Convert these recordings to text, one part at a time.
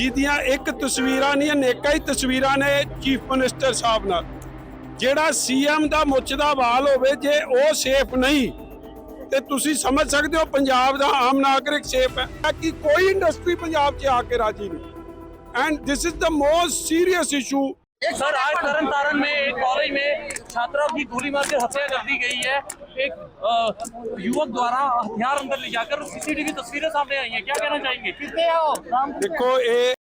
ਜਿਹਦੀਆਂ ਇੱਕ ਤਸਵੀਰਾਂ ਨਹੀਂ ਅਨੇਕਾਂ ਹੀ ਤਸਵੀਰਾਂ ਨੇ ਚੀਫ ਮਿਨਿਸਟਰ ਸਾਹਿਬ ਨਾਲ ਜਿਹੜਾ ਸੀਐਮ ਦਾ ਮੁੱਛ ਦਾ ਵਾਲ ਹੋਵੇ ਜੇ ਉਹ ਸੇਫ ਨਹੀਂ ਤੇ ਤੁਸੀਂ ਸਮਝ ਸਕਦੇ ਹੋ ਪੰਜਾਬ ਦਾ ਆਮ ਨਾਗਰਿਕ ਸੇਫ ਹੈ ਕਿ ਕੋਈ ਇੰਡਸਟਰੀ ਪੰਜਾਬ 'ਚ ਆ ਕੇ ਰਾਜੀ ਨਹੀਂ and this is the most serious issue sir आज तरन तारण में एक कॉलेज में छात्रा की गोली मार कर हत्या कर दी गई है एक अ, युवक द्वारा हथियार अंदर ले जाकर सीसीटीवी तस्वीरें सामने आई हैं क्या कहना चाहेंगे कितने हो ਦੇਖੋ ਇਹ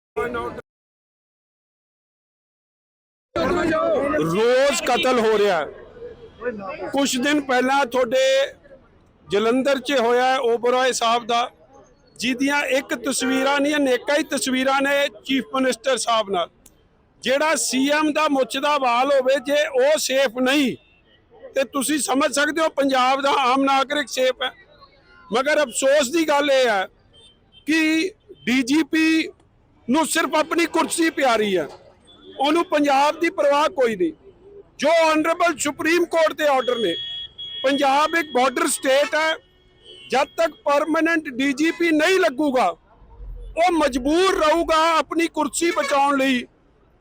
ਰੋਜ਼ ਕਤਲ ਹੋ ਰਿਹਾ ਹੈ ਕੁਝ ਦਿਨ ਪਹਿਲਾਂ ਤੁਹਾਡੇ ਜਲੰਧਰ 'ਚ ਹੋਇਆ ਹੈ ਓਬਰਾਏ ਸਾਹਿਬ ਦਾ ਜਿਹਦੀਆਂ ਇੱਕ ਤਸਵੀਰਾਂ ਨਹੀਂ ਅਨੇਕਾਂ ਹੀ ਤਸਵੀਰਾਂ ਨੇ ਚੀਫ ਮਿਨਿਸਟਰ ਸਾਹਿਬ ਨਾਲ ਜਿਹੜਾ ਸੀਐਮ ਦਾ ਮੁੱਛ ਦਾ ਵਾਲ ਹੋਵੇ, ਜੇ ਉਹ ਸੇਫ ਨਹੀਂ, ਤੇ ਤੁਸੀਂ ਸਮਝ ਸਕਦੇ ਹੋ ਪੰਜਾਬ ਦਾ ਆਮ ਨਾਗਰਿਕ ਸੇਫ ਹੈ। ਮਗਰ ਅਫਸੋਸ ਦੀ ਗੱਲ ਇਹ ਹੈ ਕਿ ਡੀਜੀਪੀ ਨੂੰ ਸਿਰਫ ਆਪਣੀ ਕੁਰਸੀ ਪਿਆਰੀ ਹੈ, ਉਹਨੂੰ ਪੰਜਾਬ ਦੀ ਪਰਵਾਹ ਕੋਈ ਨਹੀਂ। ਜੋ ਆਨਰੇਬਲ ਸੁਪਰੀਮ ਕੋਰਟ ਦੇ ਆਰਡਰ ਨੇ, ਪੰਜਾਬ ਇੱਕ ਬਾਰਡਰ ਸਟੇਟ ਹੈ, ਜਦ ਤੱਕ ਪਰਮਨੈਂਟ ਡੀਜੀਪੀ ਨਹੀਂ ਲੱਗੂਗਾ, ਉਹ ਮਜਬੂਰ ਰਹੂਗਾ ਆਪਣੀ ਕੁਰਸੀ ਬਚਾਉਣ ਲਈ।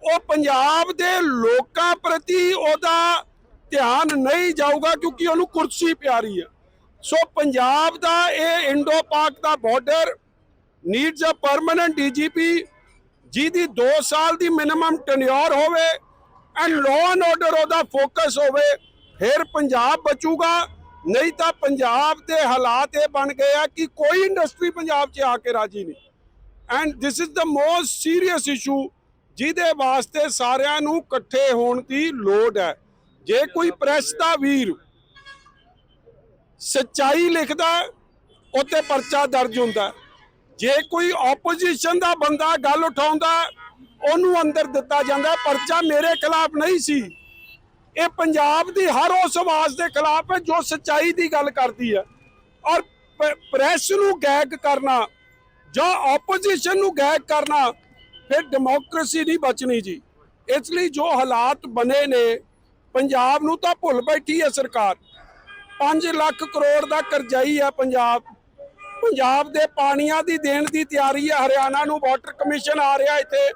ਉਹ ਪੰਜਾਬ ਦੇ ਲੋਕਾਂ ਪ੍ਰਤੀ ਉਹਦਾ ਧਿਆਨ ਨਹੀਂ ਜਾਊਗਾ ਕਿਉਂਕਿ ਉਹਨੂੰ ਕੁਰਸੀ ਪਿਆਰੀ ਹੈ ਸੋ ਪੰਜਾਬ ਦਾ ਇਹ ਇੰਡੋ ਪਾਕ ਦਾ border needs a permanent DGP ਜਿਹਦੀ 2 ਸਾਲ ਦੀ ਮਿਨੀਮਮ ਟੈਨਿਓਰ ਹੋਵੇ ਐਂਡ ਲਾਅ ਐਂਡ ਆਰਡਰ ਉਹਦਾ ਫੋਕਸ ਹੋਵੇ, ਫਿਰ ਪੰਜਾਬ ਬਚੂਗਾ। ਨਹੀਂ ਤਾਂ ਪੰਜਾਬ ਦੇ ਹਾਲਾਤ ਇਹ ਬਣ ਗਏ ਆ ਕਿ ਕੋਈ ਇੰਡਸਟਰੀ ਪੰਜਾਬ 'ਚ ਆ ਕੇ ਰਾਜੀ ਨਹੀਂ। And this is the most serious issue ਜਿਹਦੇ ਵਾਸਤੇ ਸਾਰਿਆਂ ਨੂੰ ਇਕੱਠੇ ਹੋਣ ਦੀ ਲੋੜ ਹੈ। ਜੇ ਕੋਈ ਪ੍ਰੈਸ ਦਾ ਵੀਰ ਸੱਚਾਈ ਲਿਖਦਾ ਹੈ, ਉੱਤੇ ਪਰਚਾ ਦਰਜ ਹੁੰਦਾ ਜੇ ਕੋਈ ਆਪੋਜੀਸ਼ਨ ਦਾ ਬੰਦਾ ਗੱਲ ਉਠਾਉਂਦਾ ਉਹਨੂੰ ਅੰਦਰ ਦਿੱਤਾ ਜਾਂਦਾ ਪਰਚਾ ਮੇਰੇ ਖਿਲਾਫ ਨਹੀਂ ਸੀ। ਇਹ ਪੰਜਾਬ ਦੀ ਹਰ ਉਸ ਆਵਾਜ਼ ਦੇ ਖਿਲਾਫ ਹੈ ਜੋ ਸੱਚਾਈ ਦੀ ਗੱਲ ਕਰਦੀ ਹੈ। ਔਰ ਪ੍ਰੈਸ ਨੂੰ ਗੈਗ ਕਰਨਾ ਜਾਂ ਆਪੋਜੀਸ਼ਨ ਨੂੰ ਗੈਗ ਕਰਨਾ ਫਿਰ ਡੈਮੋਕ੍ਰੇਸੀ ਨਹੀਂ ਬਚਣੀ ਜੀ। ਇਸ ਲਈ ਜੋ ਹਾਲਾਤ ਬਣੇ ਨੇ, ਪੰਜਾਬ ਨੂੰ ਤਾਂ ਭੁੱਲ ਬੈਠੀ ਹੈ ਸਰਕਾਰ। 5 ਲੱਖ ਕਰੋੜ ਦਾ ਕਰਜ਼ਾਈ ਹੈ ਪੰਜਾਬ। ਪੰਜਾਬ ਦੇ ਪਾਣੀਆਂ ਦੀ ਦੇਣ ਦੀ ਤਿਆਰੀ ਹੈ, ਹਰਿਆਣਾ ਨੂੰ ਵਾਟਰ ਕਮਿਸ਼ਨ ਆ ਰਿਹਾ ਇੱਥੇ।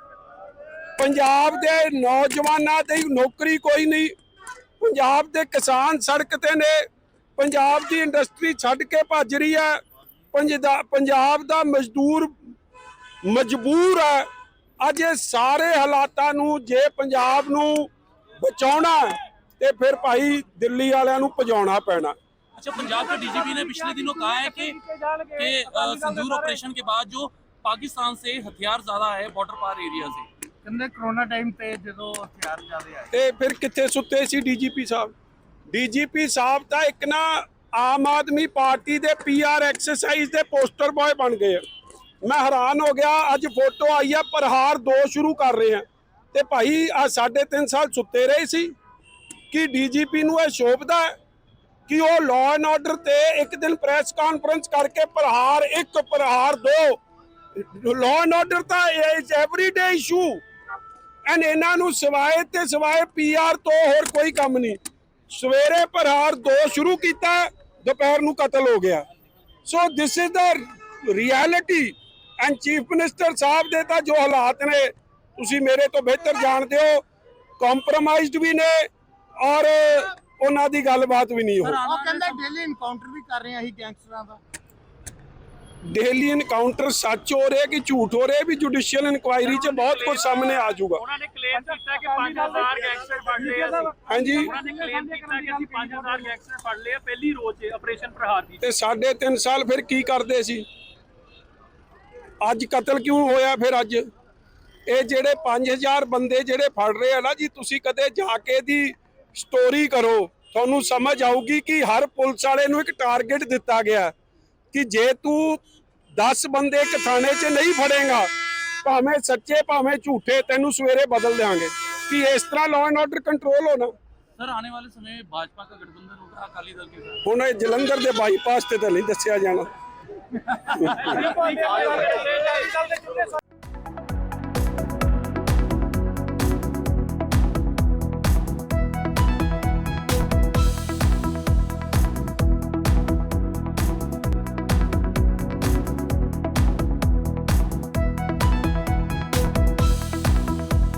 ਪੰਜਾਬ ਦੇ ਨੌਜਵਾਨਾਂ ਦੀ ਨੌਕਰੀ ਕੋਈ ਨਹੀਂ। ਪੰਜਾਬ ਦੇ ਕਿਸਾਨ ਸੜਕ ਤੇ ਨੇ। ਪੰਜਾਬ ਦੀ ਇੰਡਸਟਰੀ ਛੱਡ ਕੇ ਭੱਜ ਰਹੀ ਹੈ। ਪੰਜਦਾ- ਪੰਜਾਬ ਦਾ ਮਜ਼ਦੂਰ ਮਜਬੂਰ ਹੈ। ਅੱਜ ਸਾਰੇ ਹਾਲਾਤਾਂ ਨੂੰ ਜੇ ਪੰਜਾਬ ਨੂੰ ਬਚਾਉਣਾ ਤੇ ਫਿਰ ਭਾਈ ਦਿੱਲੀ ਵਾਲਿਆਂ ਨੂੰ ਭਜਾਉਣਾ ਪੈਣਾ। अच्छा पंजाब के डीजीपी ने पिछले दिनों कहा है कि कि सिंदूर ऑपरेशन के बाद जो पाकिस्तान से हथियार ज्यादा है बॉर्डर पार एरिया से ਕਹਿੰਦੇ ਕਰੋਨਾ ਟਾਈਮ ਤੇ ਜਦੋਂ ਹਥਿਆਰ ਜ਼ਿਆਦੇ ਆਏ। ਤੇ ਫਿਰ ਕਿੱਥੇ ਸੁੱਤੇ ਸੀ ਡੀਜੀਪੀ ਸਾਹਿਬ? ਡੀਜੀਪੀ ਸਾਹਿਬ ਤਾਂ ਇੱਕ ਨਾ ਆਮ ਆਦਮੀ ਪਾਰਟੀ ਦੇ ਪੀਆਰ ਐਕਸਰਸਾਈਜ਼ ਦੇ ਪੋਸਟਰ ਬੋਏ ਬਣ ਗਏ ਮੈਂ ਹੈਰਾਨ ਹੋ ਗਿਆ, ਅੱਜ ਫੋਟੋ ਆਈ ਹੈ ਪ੍ਰਹਾਰ ਦੋ ਸ਼ੁਰੂ ਕਰ ਰਹੇ ਆ। ਤੇ ਭਾਈ ਆ ਸਾਢੇ ਤਿੰਨ ਸਾਲ ਸੁੱਤੇ ਰਹੇ ਸੀ। ਕਿ ਡੀਜੀਪੀ ਨੂੰ ਇਹ ਸ਼ੋਭਦਾ ਕਿ ਉਹ ਲਾਅ ਐਂਡ ਆਰਡਰ ਤੇ ਇੱਕ ਦਿਨ ਪ੍ਰੈਸ ਕਾਨਫਰੰਸ ਕਰਕੇ ਪ੍ਰਹਾਰ, ਇੱਕ ਪ੍ਰਹਾਰ ਦੋ? ਲਾਅ ਐਂਡ ਆਰਡਰ ਤਾਂ ਇਜ਼ ਐਵਰੀਡੇ ਇਸ਼ੂ ਐਂਡ ਇਹਨਾਂ ਨੂੰ ਸਿਵਾਏ ਤੇ ਸਿਵਾਏ ਪੀਆਰ ਤੋਂ ਹੋਰ ਕੋਈ ਕੰਮ ਨਹੀਂ। ਸਵੇਰੇ ਪ੍ਰਹਾਰ ਦੋ ਸ਼ੁਰੂ ਕੀਤਾ, ਦੁਪਹਿਰ ਨੂੰ ਕਤਲ ਹੋ ਗਿਆ। So this is the reality and chief minister ਸਾਹਿਬ ਦੇ ਤਾਂ ਜੋ ਹਾਲਾਤ ਨੇ ਤੁਸੀਂ ਮੇਰੇ ਤੋਂ ਬਿਹਤਰ ਜਾਣਦੇ ਹੋ ਕੰਪਰੋਮਾਈਜ਼ਡ ਵੀ ਨੇ ਔਰ ਉਹਨਾਂ ਦੀ ਗੱਲਬਾਤ ਵੀ ਨਹੀਂ ਹੋ ਉਹ ਕਹਿੰਦਾ ਡੇਲੀ ਇਨਕਾਊਂਟਰ ਵੀ ਕਰ ਰਹੇ ਆ ਅਸੀਂ ਗੈਂਗਸਟਰਾਂ ਦਾ। ਡੇਲੀ ਇਨਕਾਊਂਟਰ ਸੱਚ ਹੋ ਰਿਹਾ ਕਿ ਝੂਠ ਹੋ ਰਿਹਾ ਵੀ ਜੁਡੀਸ਼ੀਅਲ ਇਨਕੁਆਇਰੀ 'ਚ ਬਹੁਤ ਕੁਝ ਸਾਹਮਣੇ ਆ ਜਾਊਗਾ। ਉਹਨਾਂ ਨੇ ਕਲੇਮ ਕੀਤਾ ਕਿ 5000 ਗੈਂਗਸਟਰ ਫੜ ਲਏ ਹਾਂਜੀ। ਉਹਨਾਂ ਨੇ ਕਲੇਮ ਕੀਤਾ ਕਿ ਅਸੀਂ 5000 ਗੈਂਗਸਟਰ ਫੜ ਲਏ ਪਹਿਲੀ ਰੋਜ਼ 'ਚ ਆਪਰੇਸ਼ਨ ਪ੍ਰਹਾਰ ਦੀ ਤੇ ਸਾਢੇ ਤਿੰਨ ਸਾਲ ਫਿਰ ਕੀ ਕਰਦੇ ਸੀ? ਅੱਜ ਕਤਲ ਕਿਉਂ ਹੋਇਆ ਫਿਰ ਅੱਜ? ਇਹ ਜਿਹੜੇ 5000 ਬੰਦੇ ਜਿਹੜੇ ਫੜ ਰਹੇ ਆ ਨਾ ਜੀ ਤੁਸੀਂ ਕਦੇ ਜਾ ਕੇ ਦੀ ਸਟੋਰੀ ਕਰੋ। ਤੁਹਾਨੂੰ ਸਮਝ ਆਊਗੀ ਕਿ ਹਰ ਪੁਲਿਸ ਵਾਲੇ ਨੂੰ ਇੱਕ ਟਾਰਗੇਟ ਦਿੱਤਾ ਗਿਆ ਕਿ ਜੇ ਤੂੰ 10 ਬੰਦੇ ਇੱਕ ਥਾਣੇ 'ਚ ਨਹੀਂ ਫੜੇਗਾ ਭਾਵੇਂ ਸੱਚੇ ਭਾਵੇਂ ਝੂਠੇ ਤੈਨੂੰ ਸਵੇਰੇ ਬਦਲ ਦੇਾਂਗੇ ਕਿ ਇਸ ਤਰ੍ਹਾਂ ਲਾਅ ਐਂਡ ਆਰਡਰ ਕੰਟਰੋਲ ਹੋਣਾ। ਸਰ ਆਉਣੇ ਵਾਲੇ ਸਮੇਂ ਭਾਜਪਾ ਦਾ ਗਠਬੰਧਨ ਹੋਗਾ ਅਕਾਲੀ ਦਲ ਕੇ ਹੁਣ ਇਹ ਜਲੰਧਰ ਦੇ ਬਾਈਪਾਸ ਤੇ ਤਾਂ ਨਹੀਂ ਦੱਸਿਆ ਜਾਣਾ। 哈哈哈哈哈